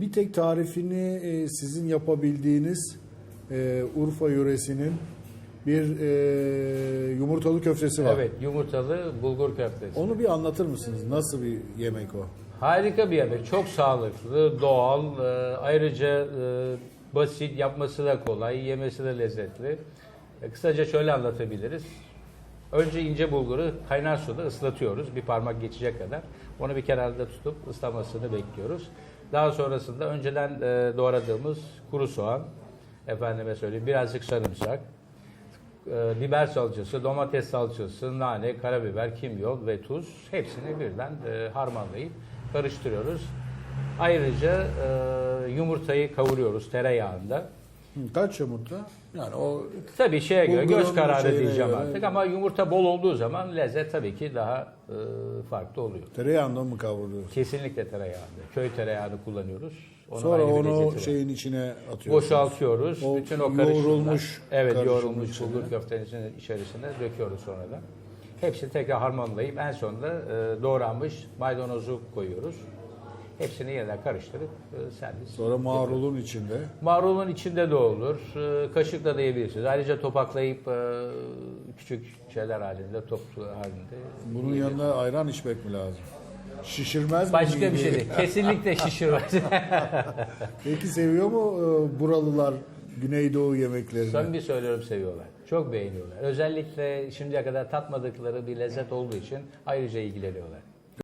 bir tek tarifini e, sizin yapabildiğiniz e, Urfa yöresinin bir e, yumurtalı köftesi var. Evet, yumurtalı bulgur köftesi. Onu bir anlatır mısınız? Nasıl bir yemek o? Harika bir yemek. Çok sağlıklı, doğal. e, ayrıca e, basit, yapması da kolay, yemesi de lezzetli. E, kısaca şöyle anlatabiliriz. Önce ince bulguru kaynar suda ıslatıyoruz. Bir parmak geçecek kadar. Onu bir kenarda tutup ıslamasını bekliyoruz. Daha sonrasında önceden e, doğradığımız kuru soğan, efendime söyleyeyim birazcık sarımsak, e, biber salçası, domates salçası, nane, karabiber, kimyon ve tuz hepsini birden e, harmanlayıp karıştırıyoruz. Ayrıca yumurtayı kavuruyoruz tereyağında. Kaç yumurta? Yani o Tabii şeye göre göz kararı diyeceğim göre. artık ama yumurta bol olduğu zaman lezzet tabii ki daha e, farklı oluyor. tereyağında mı kavruluyor? Kesinlikle tereyağında. Köy tereyağını kullanıyoruz. Onun Sonra onu şeyin içine atıyorsunuz. Boşaltıyoruz. O Bütün o karışımlar. yoğrulmuş Evet yoğrulmuş bulgur köftenin içerisine döküyoruz sonradan. Hepsini tekrar harmanlayıp en sonunda e, doğranmış maydanozu koyuyoruz. Hepsini yeniden karıştırıp e, servis. Sonra marulun içinde. Marulun içinde de olur. E, kaşıkla da yiyebilirsiniz. Ayrıca topaklayıp e, küçük şeyler halinde, toplu halinde. Bunun yanında ayran içmek mi lazım? Şişirmez mi? Başka bir şey değil. Kesinlikle şişirmez. Peki seviyor mu e, buralılar Güneydoğu yemeklerini? Samimi söylüyorum seviyorlar. Çok beğeniyorlar. Özellikle şimdiye kadar tatmadıkları bir lezzet olduğu için ayrıca ilgileniyorlar.